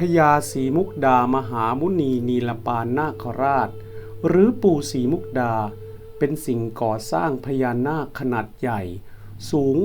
พญาศรีมุกดามหามุนีนีลปานนาคราช หรือปู่ศรีมุกดา เป็นสิ่งก่อสร้างพญานาคขนาดใหญ่ สูง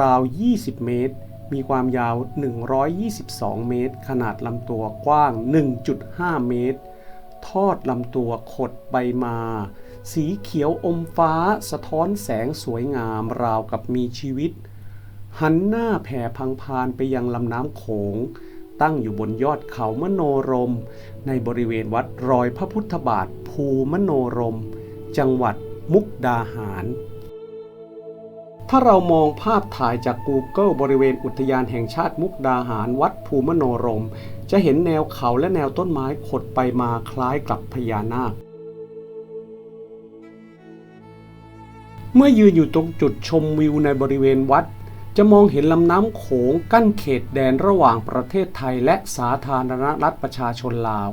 ราว 20 เมตร มีความยาว 122 เมตร ขนาดลำตัวกว้าง 1.5 เมตร ทอดลำตัวขดใบมา สีเขียวอมฟ้าสะท้อนแสงสวยงามราวกับมีชีวิต หันหน้าแผ่พังพานไปยังลำน้ำโขง ตั้งอยู่บนยอดเขามโนรม ในบริเวณวัดรอยพระพุทธบาทภูมโนรม จังหวัดมุกดาหาร ถ้าเรามองภาพถ่ายจาก Google บริเวณอุทยานแห่งชาติมุกดาหารวัดภูมโนรม จะเห็นแนวเขาและแนวต้นไม้ขดไปมาคล้ายกับพญานาคเมื่อยืนอยู่ตรงจุดชมวิวในบริเวณวัด จะมองเห็นลำน้ำโขงกั้นเขตแดนระหว่างประเทศไทยและสาธารณรัฐประชาชนลาว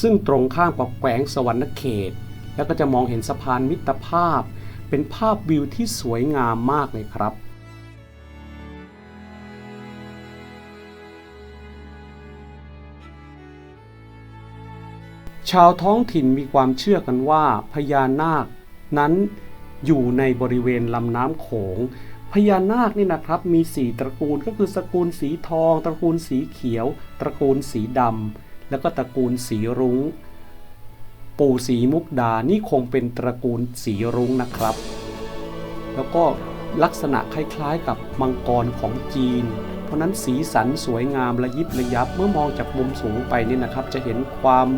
ซึ่งตรงข้ามกับแขวงสวรรณเขต แล้วก็จะมองเห็นสะพานมิตรภาพ เป็นภาพวิวที่สวยงามมากเลยครับชาวท้องถิ่นมีความเชื่อกันว่าพญานาคนั้นอยู่ในบริเวณลำน้ำโขง ญานาคนี่นะครับมีสี่ตระกูลก็คือตระกูลสีทอง ตระกูลสีเขียว ตระกูลสีดำแล้วก็ตระกูลสีรุง้ง ปู่สีมุกดานี่คงเป็นตระกูลสีรุ้งนะครับ แล้วก็ลักษณะคล้ายๆ กับมังกรของจีน เพราะนั้นสีสันสวยงามระยิบระยับเมื่อมองจากมุมสูงไปเนี่ยนะครับ จะเห็นความ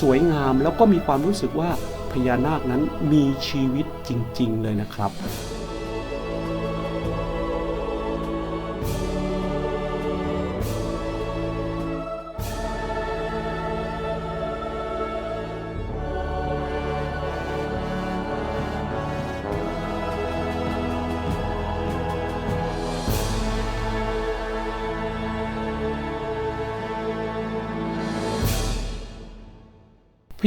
สวยงามแล้วก็มีความรู้สึกว่าพญานาคนั้นมีชีวิตจริง ๆ เลยนะครับ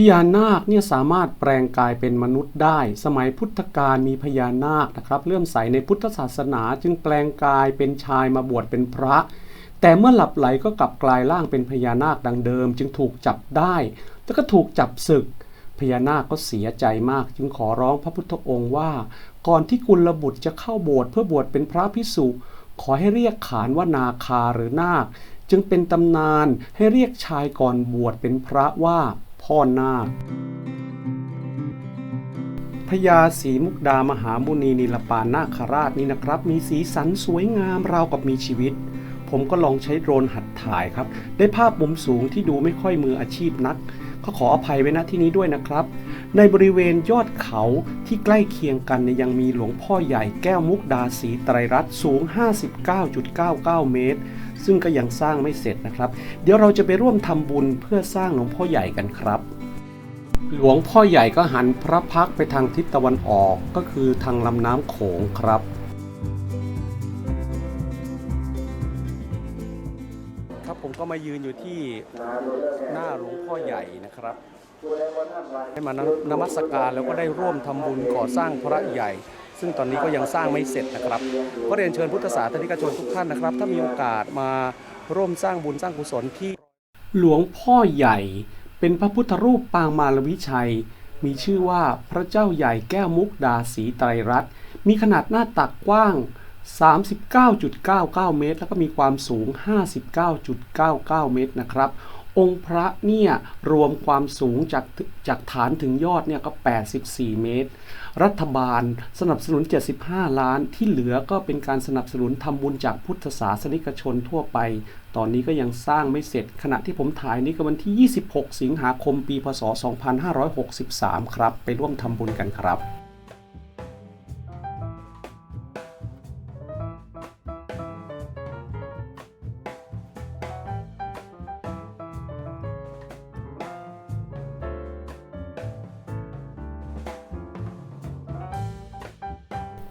ญานาคเนี่ยสามารถแปลงกายเป็นมนุษย์ได้ สมัยพุทธกาลมีพญานาคนะครับเลื่อมใสในพุทธศาสนาจึงแปลงกายเป็นชายมาบวชเป็นพระ แต่เมื่อหลับไหลก็กลับกลายร่างเป็นพญานาคดังเดิม จึงถูกจับได้ แล้วก็ถูกจับศึกพญานาคก็เสียใจมาก จึงขอร้องพระพุทธองค์ว่า ก่อนที่กุลบุตรจะเข้าโบสถ์เพื่อบวชเป็นพระพิสุขอให้เรียกขานว่านาคาหรือนาค จึงเป็นตำนานให้เรียกชายก่อนบวชเป็นพระว่า พ่อนาคพญาสีมุกดามหามุนีนิลปานนาคราชนี่นะครับ มีสีสันสวยงามราวกับมีชีวิต ผมก็ลองใช้โดรนหัดถ่ายครับ ได้ภาพมุมสูงที่ดูไม่ค่อยมืออาชีพนัก ก็ขออภัยไว้ณที่นี้ด้วยนะครับ ในบริเวณยอดเขาที่ใกล้เคียงกันยังมีหลวงพ่อใหญ่แก้วมุกดาสีไตรรัตน์สูง 59.99 เมตร ซึ่งก็ยังสร้างไม่เสร็จนะครับ เดี๋ยวเราจะไปร่วมทำบุญเพื่อสร้างหลวงพ่อใหญ่กันครับหลวงพ่อใหญ่ก็หันพระพักไปทางทิศตะวันออกก็คือทางลำน้ำโขงครับ ก็มายืนอยู่ที่หน้าหลวงพ่อใหญ่นะครับให้มานนมัสการแล้วก็ได้ร่วมทำบุญก่อสร้างพระใหญ่ ซึ่งตอนนี้ก็ยังสร้างไม่เสร็จนะครับ ก็เรียนเชิญพุทธศาสนิกชนทุกท่านนะครับ ถ้ามีโอกาสมาร่วมสร้างบุญสร้างกุศลที่ หลวงพ่อใหญ่ เป็นพระพุทธรูปปางมารวิชัย มีชื่อว่าพระเจ้าใหญ่แก้วมุกดาสีไตรรัตน์มีขนาดหน้าตักกว้าง 39.99 เมตร แล้วก็มีความสูง 59.99 เมตรนะครับ องค์พระเนี่ยรวมความสูงจากจากฐานถึงยอดเนี่ยก็ 84 เมตร รัฐบาลสนับสนุน 75 ล้านที่เหลือก็เป็นการสนับสนุนทำบุญจากพุทธศาสนิกชนทั่วไป ตอนนี้ก็ยังสร้างไม่เสร็จ ขณะที่ผมถ่ายนี่ก็วันที่ 26 สิงหาคม ปี พศ 2563 ครับ ไปร่วมทำบุญกันครับ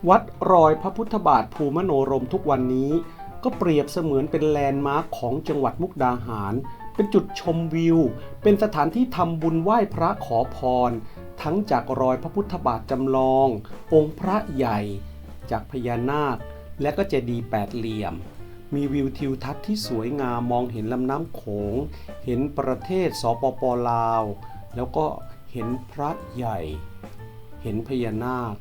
วัดรอยพระพุทธบาทภูมโนรมทุกวันนี้ ก็เปรียบเสมือนเป็นแลนด์มาร์คของจังหวัดมุกดาหาร เป็นจุดชมวิว เป็นสถานที่ทำบุญไหว้พระขอพร ทั้งจากรอยพระพุทธบาทจำลอง องค์พระใหญ่ จากพญานาค และก็เจดีย์แปดเหลี่ยม มีวิวทิวทัศน์ที่สวยงามมองเห็นลำน้ำโขง เห็นประเทศสปปลาว แล้วก็เห็นพระใหญ่ เห็นพญานาค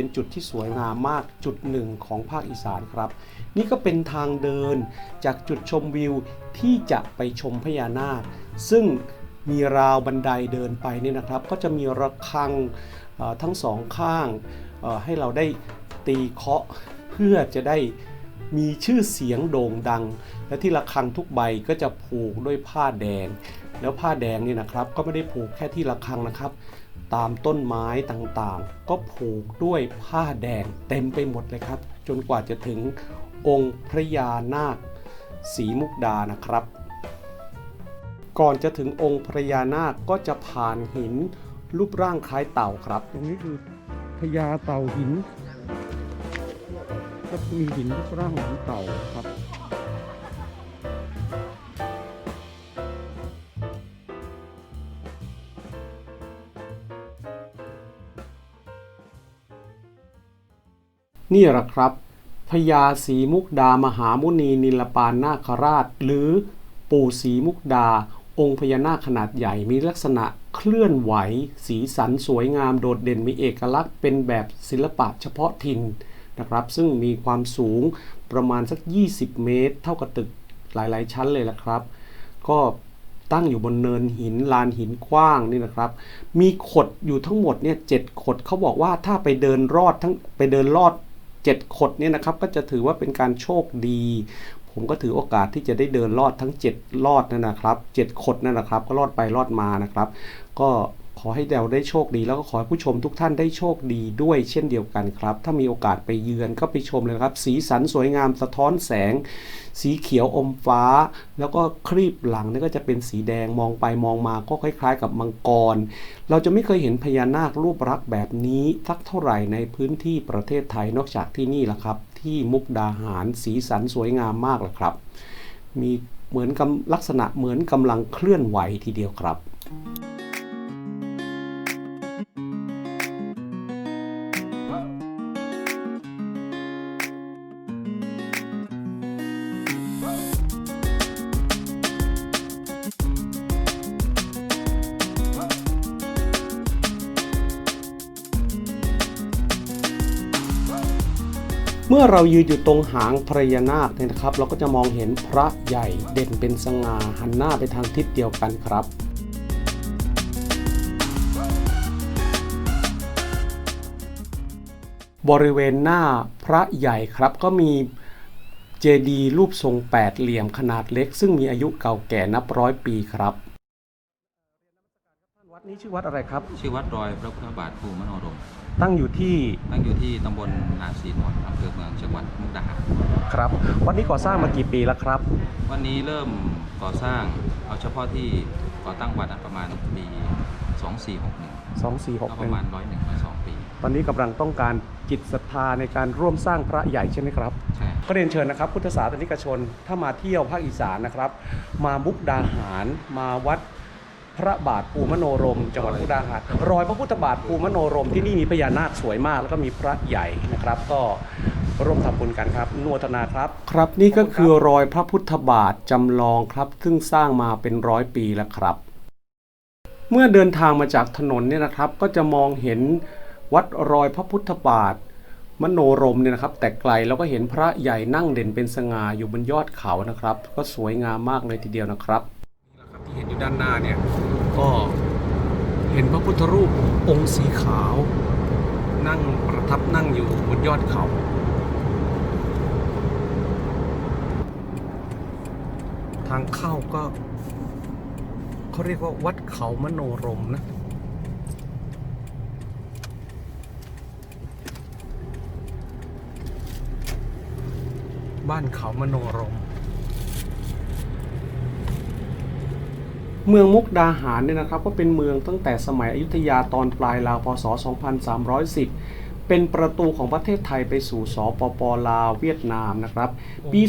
เป็นจุดที่สวยงามมากจุดหนึ่งของภาคอีสานครับ นี่ก็เป็นทางเดินจากจุดชมวิวที่จะไปชมพญานาค ซึ่งมีราวบันไดเดินไปเนี่ยนะครับ ก็จะมีระฆังทั้งสองข้างให้เราได้ตีเคาะเพื่อจะได้มีชื่อเสียงโด่งดัง และที่ระฆังทุกใบก็จะผูกด้วยผ้าแดง แล้วผ้าแดงนี่นะครับ ก็ไม่ได้ผูกแค่ที่ระฆังนะครับ ตามต้นไม้ต่างๆ ก็ผูกด้วยผ้าแดงเต็มไปหมดเลยครับ จนกว่าจะถึงองค์พระยานาคสีมุกดานะครับ ก่อนจะถึงองค์พระยานาคก็จะผ่านหินรูปร่างคล้ายเต่าครับ ตรงนี้คือพญาเต่าหินก็มีหินรูปร่างเหมือนเต่าครับ นี่แหละครับพญาศรีมุกดามหามุนีนิลปานนาคราช หรือปู่ศรีมุกดา องค์พญานาคขนาดใหญ่มีลักษณะเคลื่อนไหว สีสันสวยงามโดดเด่นมีเอกลักษณ์เป็นแบบศิลปะเฉพาะถิ่นนะครับ ซึ่งมีความสูงประมาณสัก 20 เมตร เท่ากับตึกหลาย ๆ ชั้นเลยละครับ ก็ตั้งอยู่บนเนินหินลานหินกว้างนี่นะครับ มีขดอยู่ทั้งหมดเนี่ยเจ็ดขดเขาบอกว่าถ้าไปเดินรอดทั้งไปเดินรอด เจ็ดขดเนี่ยนะครับก็จะถือว่าเป็นการโชคดี ผมก็ถือโอกาสที่จะได้เดินรอดทั้ง 7 รอดนั่นนะครับ 7 ขดนั่นนะครับ ก็รอดไปรอดมานะครับ ก็ ขอให้เราได้โชคดี แล้วก็ขอให้ผู้ชมทุกท่านได้โชคดีด้วยเช่นเดียวกันครับ ถ้ามีโอกาสไปเยือนก็ไปชมเลยครับ สีสันสวยงามสะท้อนแสง สีเขียวอมฟ้า แล้วก็ครีบหลังนี่ก็จะเป็นสีแดงมองไปมองมาก็คล้าย ๆ กับมังกร เราจะไม่เคยเห็นพญานาครูปรักษ์แบบนี้สักเท่าไหร่ในพื้นที่ประเทศไทยนอกจากที่นี่แหละครับ ที่มุกดาหารสีสันสวยงามมากแหละครับ มีเหมือนกับลักษณะเหมือนกำลังเคลื่อนไหวทีเดียวครับ เมื่อเรายืนอยู่ตรงหางพระยานาคเนี่ยนะครับ เราก็จะมองเห็นพระใหญ่เด่นเป็นสง่าหันหน้าไปทางทิศเดียวกันครับบริเวณหน้าพระใหญ่ครับก็มีเจดีย์รูปทรงแปดเหลี่ยมขนาดเล็ก ซึ่งมีอายุเก่าแก่นับร้อยปีครับวัดนี้ชื่อวัดอะไรครับ ชื่อวัดรอยพระพุทธบาทภูมิมโนรม ตั้งอยู่ที่ตั้งอยู่ที่ตำบลนาศรีนวลอำเภอเมืองจังหวัดมุกดาหารครับ วัดนี้ก่อสร้างมากี่ปีแล้วครับ วันนี้เริ่มก่อสร้างเอาเฉพาะที่ก่อตั้งวัดอะประมาณปี2461 2461ก็ประมาณ101 102 ปี ตอนนี้กำลังต้องการจิตศรัทธาในการร่วมสร้างพระใหญ่ใช่ไหมครับ ใช่ ก็เรียนเชิญนะครับ พุทธศาสนิกชน ถ้ามาเที่ยวภาคอีสานนะครับ มามุกดาหาร มาวัด พระบาทภูมโนรมจังหวัดมุกดาหารรอยพระพุทธบาทภูมโนรมที่นี่มีพญานาคสวยมาก แล้วก็มีพระใหญ่นะครับ ก็ร่วมทำบุญกันครับนวทนาครับ ครับนี่ก็คือรอยพระพุทธบาทจำลองครับ ซึ่งสร้างมาเป็นร้อยปีแล้วครับ เมื่อเดินทางมาจากถนนเนี่ยนะครับ ก็จะมองเห็นวัดรอยพระพุทธบาทมโนรมเนี่ยนะครับ แต่ไกลเราก็เห็นพระใหญ่นั่งเด่นเป็นสง่าอยู่บนยอดเขานะครับ ก็สวยงามมากเลยทีเดียวนะครับ ห็นอยู่ด้านหน้าเนี่ยก็เห็นพระพุทธรูปองค์สีขาว นั่งประทับนั่งอยู่บนยอดเขาทางเข้าก็เขาเรียกว่าวัดเขามโนรมนะ บ้านเขามโนรม เมืองมุกดาหารเนี่ยนะครับก็เป็นเมืองตั้งแต่สมัยอยุธยาตอนปลายราวพศ 2310 เป็นประตูของประเทศไทยไปสู่สปปลาวเวียดนามนะครับ ปี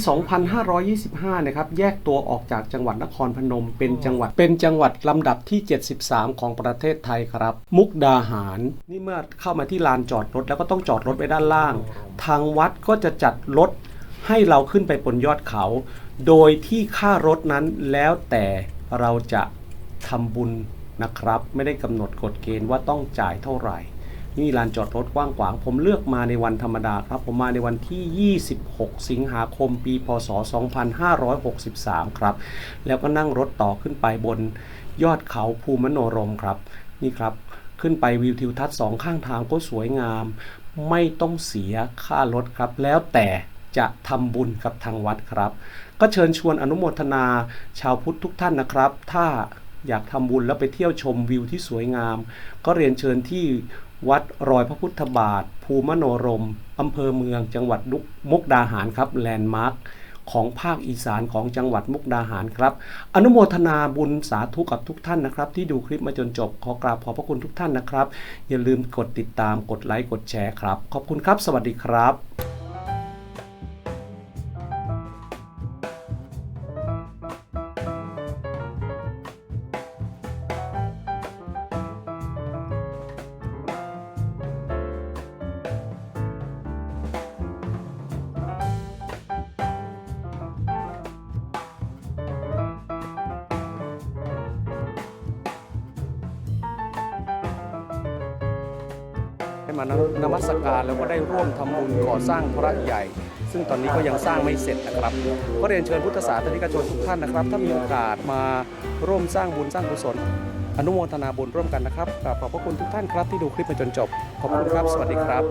2525 นะครับแยกตัวออกจากจังหวัดนครพนม เป็นจังหวัดเป็นจังหวัดลำดับที่ 73 ของประเทศไทยครับ มุกดาหาร นี่เมื่อเข้ามาที่ลานจอดรถแล้วก็ต้องจอดรถไว้ด้านล่าง ทางวัดก็จะจัดรถให้เราขึ้นไปบนยอดเขา โดยที่ค่ารถนั้นแล้วแต่ เราจะทำบุญนะครับ ไม่ได้กำหนดกฎเกณฑ์ว่าต้องจ่ายเท่าไหร่ นี่ลานจอดรถกว้างขวาง ผมเลือกมาในวันธรรมดาครับ ผมมาในวันที่ 26 สิงหาคมปีพศ 2563 ครับ แล้วก็นั่งรถต่อขึ้นไปบนยอดเขาภูมโนรมครับ นี่ครับขึ้นไปวิวทิวทัศน์สองข้างทางก็สวยงาม ไม่ต้องเสียค่ารถครับ แล้วแต่ จะทำบุญกับทางวัดครับ ก็เชิญชวนอนุโมทนาชาวพุทธทุกท่านนะครับ ถ้าอยากทำบุญแล้วไปเที่ยวชมวิวที่สวยงาม ก็เรียนเชิญที่วัดรอยพระพุทธบาท ภูมโนรมอำเภอเมือง จังหวัดดุมุกดาหารครับแลนด์มาร์คของภาคอีสานของจังหวัดมุกดาหารครับ อนุโมทนาบุญสาธุกับทุกท่านนะครับ ที่ดูคลิปมาจนจบขอกราบขอบพระคุณทุกท่านนะครับ อย่าลืมกดติดตามกดไลค์กดแชร์ครับ ขอบคุณครับ สวัสดีครับ มานมัสการแล้วก็ได้ร่วมทำบุญก่อสร้างพระใหญ่ ซึ่งตอนนี้ก็ยังสร้างไม่เสร็จนะครับก็เรียนเชิญพุทธศาสนิกชนทุกท่านนะครับ ถ้ามีโอกาสมาร่วมสร้างบุญสร้างกุศลอนุโมทนาบุญร่วมกันนะครับกราบขอบพระคุณทุกท่านครับที่ดูคลิปมาจนจบ ขอบคุณครับ สวัสดีครับ